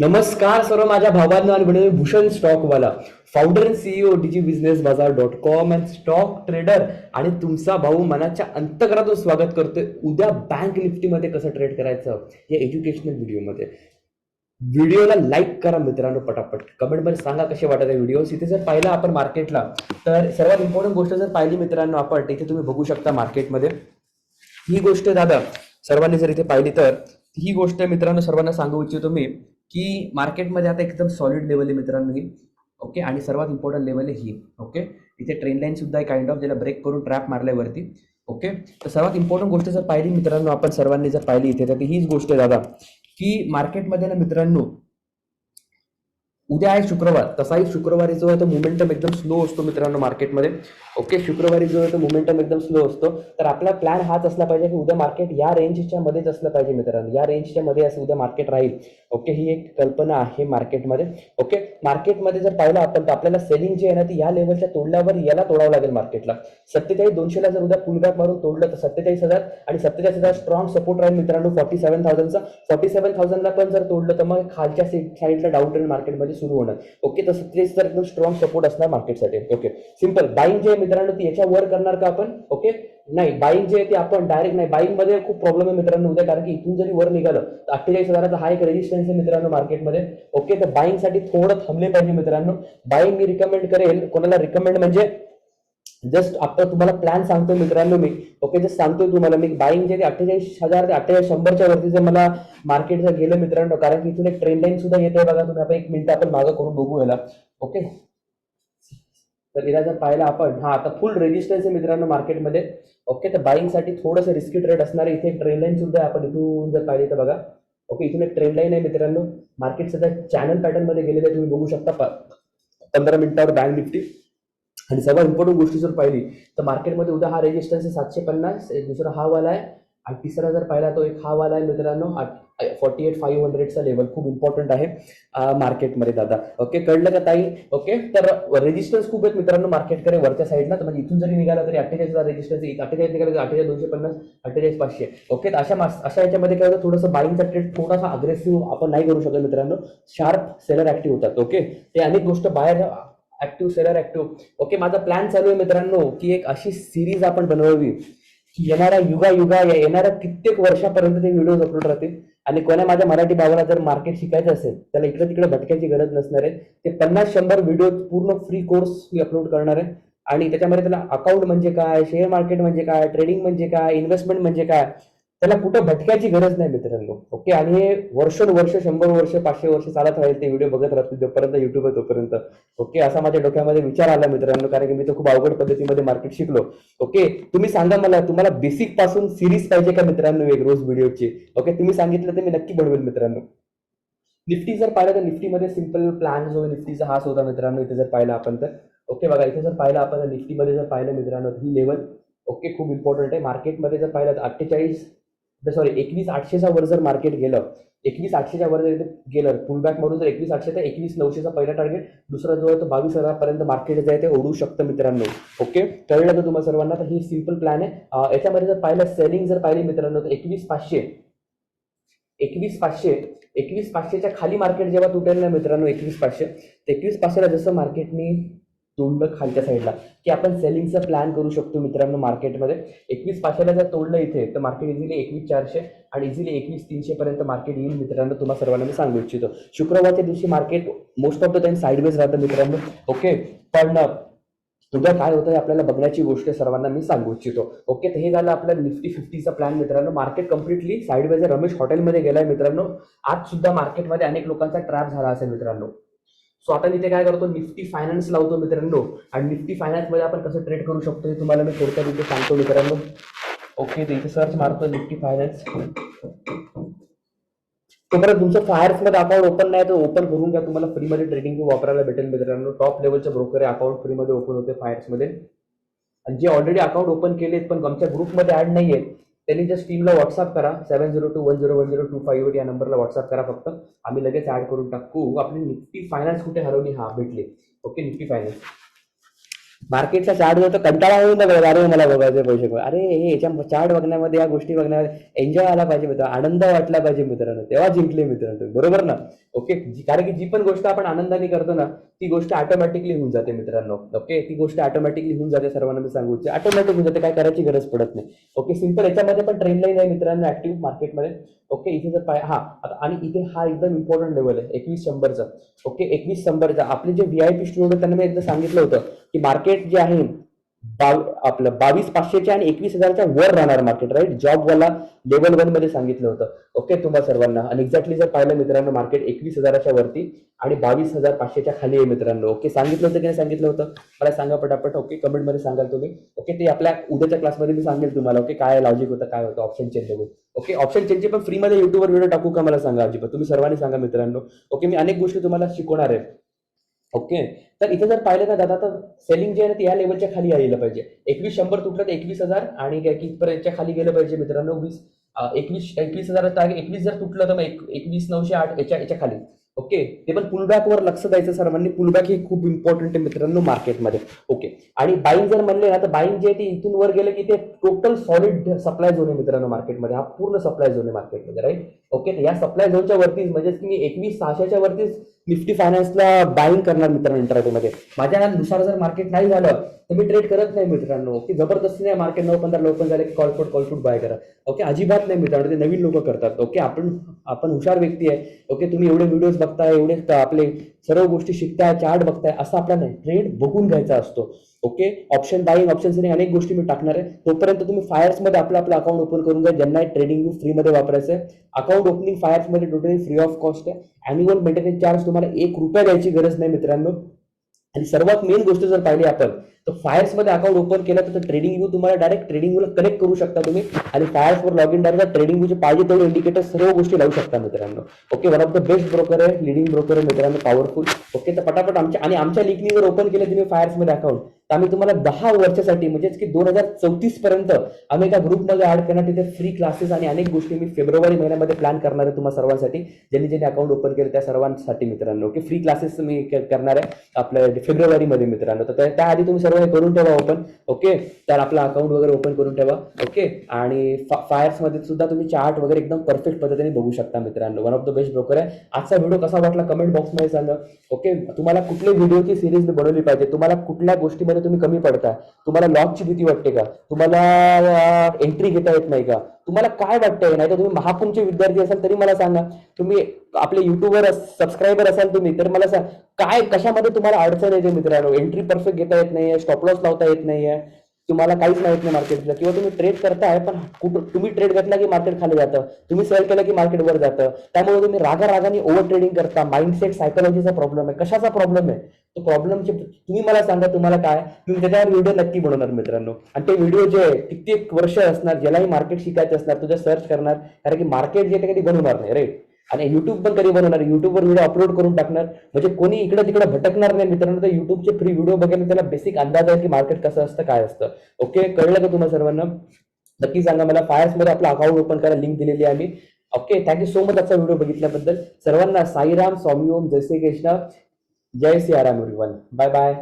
नमस्कार सर्व माझ्या भावांना आणि बहिणींनो, Bhushan Stockwala founder and CEO DG business Bazaar dot com and stock trader आणि तुमचा भाऊ मनाच्या अंतकरातून स्वागत करतोय. उद्या बँक निफ्टीमध्ये कसं ट्रेड करायचं? या एज्युकेशनल व्हिडिओमध्ये व्हिडिओला लाईक करा मित्रांनो पटापट. कमेंटमध्ये सांगा कसे वाटत आहे व्हिडिओ इथे जर पाहिला आपण मार्केटला तर सर्वात इम्पॉर्टंट गोष्ट जर पाहिली मित्रांनो आपण इथे तुम्ही बघू शकता मार्केटमध्ये ही गोष्ट दादा सर्वांनी जर इथे पाहिली तर ही गोष्ट मित्रांनो सर्वांना सांगू इच्छितो मी. की मार्केटमध्ये आता एकदम सॉलिड लेवल आहे मित्रांनो ही. ओके आणि सर्वात इम्पॉर्टंट लेवल आहे ही. ओके इथे ट्रेन लाईन सुद्धा आहे काइंड ऑफ ज्याला ब्रेक करून ट्रॅप मारल्यावरती. ओके तर सर्वात इम्पॉर्टंट गोष्ट जर पाहिली मित्रांनो आपण सर्वांनी जर पाहिली इथे तर ती हीच गोष्ट आहे दादा की मार्केटमध्ये ना मित्रांनो उद्या आहे शुक्रवार. तसाही शुक्रवारी जो आहे तो मुमेंटम एकदम स्लो असतो मित्रांनो मार्केटमध्ये ओके शुक्रवारी जो आहे तो मुमेंटम एकदम स्लो असतो. तर आपला प्लॅन हाच असला पाहिजे की उद्या मार्केट या रेंजच्या मध्येच असलं पाहिजे मित्रांनो. या रेंजच्या मध्ये असं उद्या मार्केट राहील. ओके ही एक कल्पना आहे मार्केटमध्ये ओके मार्केटमध्ये जर पाहिलं आपण तर आपल्याला सेलिंग जी आहे ना ती या लेवलच्या तोडल्यावर याला तोडावं लागेल मार्केटला सत्तेचाळीस दोनशेला जर उद्या पुलबॅक मारून तोडलं तर सत्तेचाळीस हजार आणि सत्तेचाळीस हजार स्ट्रॉंग सपोर्ट राहील मित्रांनो. फॉर्टी सेव्हन थाउजंडचा फॉर्टी सेव्हन थाउजंडला पण जर तोडलं तर मग खालच्या साईडला डाऊन ट्रेंड मार्केटमध्ये सुरू होणार. ओके तसं तेच तर एकदम स्ट्रॉंग सपोर्ट असणार मार्केटसाठी ओके सिंपल बाईंग जे आहे मित्रांनो ती याच्या वर करणार का आपण? ओके नाही. बाईंग जे आहे ते आपण डायरेक्ट नाही. बाईंगमध्ये खूप प्रॉब्लेम आहे मित्रांनो उद्या कारण की इथून जरी वर निघालं तर अठ्ठेचाळीस हजाराचा हा एक रेजिस्टन्स आहे मित्रांनो मार्केटमध्ये ओके तर बाईंगसाठी थोडं थांबले पाहिजे मित्रांनो. बाईंग मी रिकमेंड करेल. कोणाला रिकमेंड म्हणजे जस्ट आता तुम्हाला प्लॅन सांगतो मित्रांनो मी. ओके जस्ट सांगतो तुम्हाला. मी बाईंग जे अठ्ठेचाळीस हजार ते अठ्ठेचाळीस शंभरच्या वरती जर मला मार्केट जर गेलं मित्रांनो कारण की इथून एक ट्रेंड लाईन सुद्धा येते बघा तुम्ही. आपण एक मिनिट आपण मागं करून बघू याला. ओके तर हिला जर पाहिलं आपण हा आता फुल रेजिस्टन्स आहे मित्रांनो मार्केटमध्ये ओके तर बाईंगसाठी थोडंसं रिस्की ट्रेड असणार आहे. इथे एक ट्रेंड लाईन सुद्धा आहे आपण इथून जर पाहिली तर बघा. ओके इथून एक ट्रेंड लाईन आहे मित्रांनो. मार्केट सध्या चॅनल पॅटर्नमध्ये गेलेलं आहे तुम्ही बघू शकता. प- पंधरा मिनिटावर बँक निफ्टी आणि सर्वात इम्पॉर्टंट गोष्टी जर पाहिली तर मार्केटमध्ये उद्या हा रेजिस्टन्स आहे सातशे पन्नास दुसरा हा वाला आहे. आणि तिसरा जर पाहिला तो एक हा वाला आहे मित्रांनो फॉर्टी एट फाईव्ह हंड्रेडचा लेवल खूप इम्पॉर्टंट आहे मार्केटमध्ये दादा. ओके कळलं का ताई? ओके तर रेजिस्टन्स खूप आहेत मित्रांनो मार्केटकडे वरच्या साईडला तर म्हणजे इथून जरी निघाला तरी अठ्ठेचाळीस रेजिस्टन्स एक अठ्ठेचाळीस निघाला तर अठ्ठेचाळीस दोनशे पन्नास अठ्ठेचाळीस पाचशे ओके तर अशा मास अशा याच्यामध्ये काय होतं? थोडंसं बाईंगचा ट्रेड थोडासा अग्रेसिव्ह आपण नाही करू शकत मित्रांनो. शार्प सेलर ऍक्टिव्ह होतात. ओके ते अनेक गोष्ट बाहेर ऍक्टिव्ह सेलर ऍक्टिव्ह ओके माझा प्लॅन चालू आहे मित्रांनो की एक अशी सिरीज आपण बनवावी. की येणाऱ्या युगा युगा या येणाऱ्या कित्येक वर्षापर्यंत ते व्हिडिओ अपलोड राहतील. आणि कोणा माझ्या मराठी भावाला जर मार्केट शिकायचं असेल त्याला इकडे तिकडे भटक्याची गरज नसणार आहे. ते पन्नास शंभर व्हिडिओ पूर्ण फ्री कोर्स मी अपलोड करणार आहे. आणि त्याच्यामध्ये त्याला अकाउंट म्हणजे काय शेअर मार्केट म्हणजे काय ट्रेडिंग म्हणजे काय इन्व्हेस्टमेंट म्हणजे काय त्याला कुठं भटक्याची गरज नाही मित्रांनो ओके? आणि हे वर्षानुवर्ष शंभर वर्ष पाचशे वर्ष चालत राहील ते व्हिडिओ बघत राहतील जोपर्यंत युट्यूब आहे तोपर्यंत ओके? असा माझ्या डोक्यामध्ये विचार आला मित्रांनो कारण की मी तर खूप अवघड पद्धतीमध्ये मार्केट शिकलो ओके? तुम्ही सांगा मला तुम्हाला बेसिकपासून सिरीज पाहिजे का मित्रांनो एक रोज व्हिडिओची ओके? तुम्ही सांगितलं तर मी नक्की बनवेल मित्रांनो. निफ्टी जर पाहिलं तर निफ्टीमध्ये सिंपल प्लॅन जो निफ्टीचा हाच होता मित्रांनो इथे जर पाहिलं आपण तर. ओके बघा इथे जर पाहिलं आपण तर निफ्टीमध्ये जर पाहिलं मित्रांनो ही लेवल ओके खूप इम्पॉर्टंट आहे. मार्केटमध्ये जर पाहिलं तर अठ्ठेचाळीस सॉरी एकवीस आठशेच्या वर जर मार्केट गेलं एकवीस आठशेच्या वर जर इथे गेलं पुलबॅक मारून जर एकवीस आठशे तर एकवीस नऊशेचा पहिला टार्गेट दुसरा जो आहे तो बावीस हजारपर्यंत मार्केट जे आहे ते ओढू शकतं मित्रांनो. ओके कळलं तर तुम्हाला सर्वांना? तर ही सिंपल प्लॅन आहे. याच्यामध्ये जर पाहिलं सेलिंग जर पाहिली मित्रांनो तर एकवीस पाचशे. एकवीस पाचशे एकवीस पाचशेच्या खाली मार्केट जेव्हा तुटेल ना मित्रांनो एकवीस पाचशे तर एकवीस पाचशेला जसं मार्केटनी तोडलं खालच्या साईडला की आपण सेलिंगचा प्लॅन करू शकतो मित्रांनो मार्केटमध्ये एकवीस पाचशेला जर तोडलं इथे तर मार्केट इझिली एकवीस चारशे आणि इझिली एकवीस तीनशे पर्यंत मार्केट येईल मित्रांनो. तुम्हाला सर्वांना मी सांगू इच्छितो. शुक्रवारच्या दिवशी market most of the time sideways राहतं मित्रांनो. ओके पण उद्या काय होतं हे आपल्याला बघण्याची गोष्ट सर्वांना मी सांगू इच्छितो. ओके तर हे झालं आपल्या निफ्टी फिफ्टीचा प्लॅन मित्रांनो. मार्केट कम्प्लिटली साईडवेज रमेश हॉटेलमध्ये गेलाय मित्रांनो. आज सुद्धा मार्केटमध्ये अनेक लोकांचा ट्रॅप झाला असेल मित्रांनो. सो आता इथे काय करतो निफ्टी फायनान्स लावतो मित्रांनो. आणि निफ्टी फायनान्समध्ये आपण कसं ट्रेड करू शकतो हे तुम्हाला मी थोडक्यात इथे सांगतो मित्रांनो. ओके तर इथे सर्च मारतो निफ्टी फायनान्स तोपर्यंत तुमचं फायर्समध्ये अकाउंट ओपन नाही तर ओपन करून घ्या. तुम्हाला फ्रीमध्ये ट्रेडिंग वापरायला भेटेल मित्रांनो. टॉप लेवलच्या ब्रोकर अकाउंट फ्रीमध्ये ओपन होते फायर्समध्ये. आणि जे ऑलरेडी अकाउंट ओपन केलेत पण आमच्या ग्रुपमध्ये ऍड नाही आहेत त्यांनी जस्ट टीमला व्हॉट्सअप करा seven zero two one zero one zero two five eight या नंबरला व्हॉट्सअप करा फक्त. आम्ही लगेच ॲड करून टाकू. आपली निफ्टी फायनान्स कुठे हरवली? हा भेटली. ओके निफ्टी फायनान्स मार्केटचा चार्ट जो तो कंटाळा होऊन अरे मला बघायचे पैसे. बघ. अरे हे याच्या चार्ट बघण्यामध्ये या गोष्टी बघण्यामध्ये एन्जॉय आला पाहिजे मित्र आनंद वाटला पाहिजे मित्रांनो. तेव्हा जिंकले मित्रांनो. बरोबर ना? ओके? जी- कारण की जी पण गोष्ट आपण आनंदाने करतो ना ती गोष्ट ऑटोमॅटिकली होऊन जाते मित्रांनो. ओके? ती गोष्ट ऑटोमॅटिकली होऊन जाते सर्वांना मी सांगू इच्छा ऑटोमॅटिक होऊन जाते काय करायची गरज पडत नाही. ओके? सिंपल याच्यामध्ये पण ट्रेंड लाईन आहे मित्रांनो ऍक्टिव्ह मार्केटमध्ये ओके? इथे जर पाय हा आणि इथे हा एकदम इम्पॉर्टंट लेवल आहे एकवीस शंभरचा. ओके? एकवीस शंभरचा. आपले जे व्ही आय पी स्टुडंट होते त्यांना मी एकदा सांगितलं होतं की मार्केट जे आहे बाव आपलं बावीस पाचशेच्या आणि एकवीस हजारच्या वर राहणार मार्केट राईट जॉबवाला लेवल वनमध्ये सांगितलं होतं. ओके तुम्हा सर्वांना. आणि एक्झॅक्टली जर पाहिलं मित्रांनो मार्केट एकवीस हजाराच्या वरती आणि बावीस हजार पाचशेच्या खाली आहे मित्रांनो. ओके सांगितलं होतं की नाही सांगितलं होतं? मला सांगा पटापट. ओके कमेंटमध्ये सांगाल तुम्ही. ओके ते आपल्या उद्याच्या क्लासमध्ये मी सांगेल तुम्हाला. ओके काय लॉजिक होतं काय होतं ऑप्शन चेंज बघून ओके ऑप्शन चेंजचे पण फ्रीमध्ये युट्यूबवर व्हिडिओ टाकू का मला सांगा अजिबात? तुम्ही सर्वांनी सांगा मित्रांनो. ओके मी अनेक गोष्टी तुम्हाला शिकवणार आहे. ओके तर इथे जर पाहिलं ना दादा तर सेलिंग जे आहे ना ते या लेवलच्या खाली यायला पाहिजे. एकवीस शंभर तुटलं तर एकवीस हजार आणि काय कितपर्यंतच्या खाली गेलं पाहिजे मित्रांनो? वीस. एकवीस एकवीस हजार एकवीस जर तुटलं तर मग एक एकवीस नऊशे आठ याच्या याच्या खाली. ओके ते पण पुलबॅक वर लक्ष द्यायचं सर्वांनी. पुलबॅक हे खूप इम्पॉर्टंट आहे मित्रांनो मार्केटमध्ये ओके आणि बाईंग जर म्हणले ना तर बाईंग जे आहे ते इथून वर गेलं की ते टोटल सॉलिड सप्लाय झोन आहे मित्रांनो मार्केटमध्ये हा पूर्ण सप्लाय झोन आहे मार्केटमध्ये राईट ओके या सप्लाय झोनच्या वरतीच म्हणजे मी एकवीस सहाशेच्या वरतीच निफ्टी फायनान्सला बाईंग करणार मित्रांनो इंटरव्ह्यूमध्ये माझ्या नुसार जर मार्केट नाही झालं तर मी ट्रेड करत नाही मित्रांनो. की जबरदस्ती नाही मार्केट नऊ पंधरा ओपन झाले की कॉलफूट कॉलफूट बाय करा. ओके अजिबात नाही मित्रांनो ते नवीन लोक करतात. ओके आपण आपण हुशार व्यक्ती आहे. ओके तुम्ही एवढे व्हिडिओज बघताय एवढे आपले सर्व गोष्टी शिकताय चार्ट बघताय असं आपला नाही ट्रेड बघून घ्यायचा असतो. Okay option buying option selling अनेक गोष्टी मी टाकणार आहे. तोपर्यंत तुम्ही फायर्समध्ये आपलं आपलं अकाउंट ओपन करून घ्या. ज्यांना ट्रेडिंग व्यू फ्री मध्ये वापरायचं आहे. अकाउंट ओपनिंग फायर्समध्ये टोटली फ्री ऑफ कॉस्ट आहे. अॅन्युअल मेंटेनन्स चार्ज तुम्हाला एक रुपया द्यायची गरज नाही मित्रांनो. आणि सर्वात मेन गोष्ट जर पाहिली आपण तर फायर्समध्ये अकाउंट ओपन केलं तर ट्रेडिंग व्ह्यू तुम्हाला डायरेक्ट ट्रेडिंग व्ह्यूला कनेक्ट करू शकता तुम्ही. आणि फायर्स वर लॉग इन डायरेक्ट ट्रेडिंग व्यूचे पाहिजे तेवढे इंडिकेटर सर्व गोष्टी लावू शकता मित्रांनो. Okay one of the best broker आहे लिडिंग ब्रोकर आहे मित्रांनो पॉवरफुल ओके तर पटापट आमच्या आणि आमच्या लिंकनी जर ओपन केलं तुम्ही फायर्समध्ये अकाउंट तर आम्ही तुम्हाला दहा वर्षासाठी म्हणजेच की दोन हजार चौतीस पर्यंत आम्ही एका ग्रुपमध्ये ऍड करणार. तिथे फ्री क्लासेस आणि अनेक गोष्टी मी फेब्रुवारी महिन्यामध्ये प्लॅन करणार आहे तुम्हाला सर्वांसाठी. ज्यांनी ज्यांनी अकाउंट ओपन केलं त्या सर्वांसाठी मित्रांनो. ओके? फ्री क्लासेस मी करणार आहे आपल्या फेब्रुवारीमध्ये मित्रांनो. तर त्या- त्याआधी तुम्ही सर्व हे करून ठेवा ओपन ओके? तर आपला अकाउंट वगैरे ओपन करून ठेवा. ओके? आणि फायर्समध्ये सुद्धा तुम्ही चार्ट वगैरे एकदम परफेक्ट पद्धतीने बघू शकता मित्रांनो. One of the best broker आहे. आजचा व्हिडिओ कसा वाटला? कमेंट बॉक्समध्ये सांगा. ओके? तुम्हाला कुठले व्हिडिओची सिरीज बनवली पाहिजे? तुम्हाला कुठल्या गोष्टीमध्ये तुम्ही कमी पडताय. तुम्हाला लॉकची भीती वाटते का? तुम्हाला एंट्री घेता येत नाही का? तुम्हाला काय वाटतंय? नाही तर तुम्ही महाकुंभचे विद्यार्थी असाल तरी मला सांगा. तुम्ही आपले युट्यूबवर सबस्क्रायबर असाल तुम्ही तर मला सांग काय कशामध्ये तुम्हाला अडचण येते मित्रांनो? एंट्री परफेक्ट घेता येत नाहीये स्टॉप लॉस लावता येत नाहीये. तुम्हाला काहीच माहीत नाही मार्केटला. किंवा तुम्ही ट्रेड करताय पण कुठं तुम्ही ट्रेड घेतला की मार्केट खाली जातं. तुम्ही सेल केलं की मार्केट वर जातं. त्यामुळे तुम्ही रागा रागाने ओव्हर ट्रेडिंग करता माइंडसेट सायकोलॉजीचा प्रॉब्लेम आहे. कशाचा प्रॉब्लेम आहे? तो प्रॉब्लेमचे तुम्ही मला सांगा तुम्हाला काय? तुम्ही त्याच्यावर व्हिडिओ नक्की बनवणार मित्रांनो. आणि ते व्हिडिओ जे आहे कित्येक वर्ष असणार ज्यालाही मार्केट शिकायचं असणार तुझ्या सर्च करणार. कारण की मार्केट जे ते बनवणार नाही राईट आणि युट्यूब पण कधी बनवणार? युट्यूबवर व्हिडिओ अपलोड करून टाकणार. म्हणजे कोणी इकडे तिकडे भटकणार नाही मित्रांनो. तर युट्यूबचे फ्री व्हिडिओ बघायला त्याला बेसिक अंदाज आहे की मार्केट कसं असतं काय असतं. ओके कळलं का तुम्हाला सर्वांना? नक्की सांगा मला. फायर्समध्ये आपलं अकाउंट ओपन करायला लिंक दिलेली आहे आम्ही. Okay thank you so much आजचा व्हिडिओ बघितल्याबद्दल. सर्वांना साईराम स्वामी ओम जय श्री कृष्ण. जय सियाराम एव्हरीवन बाय बाय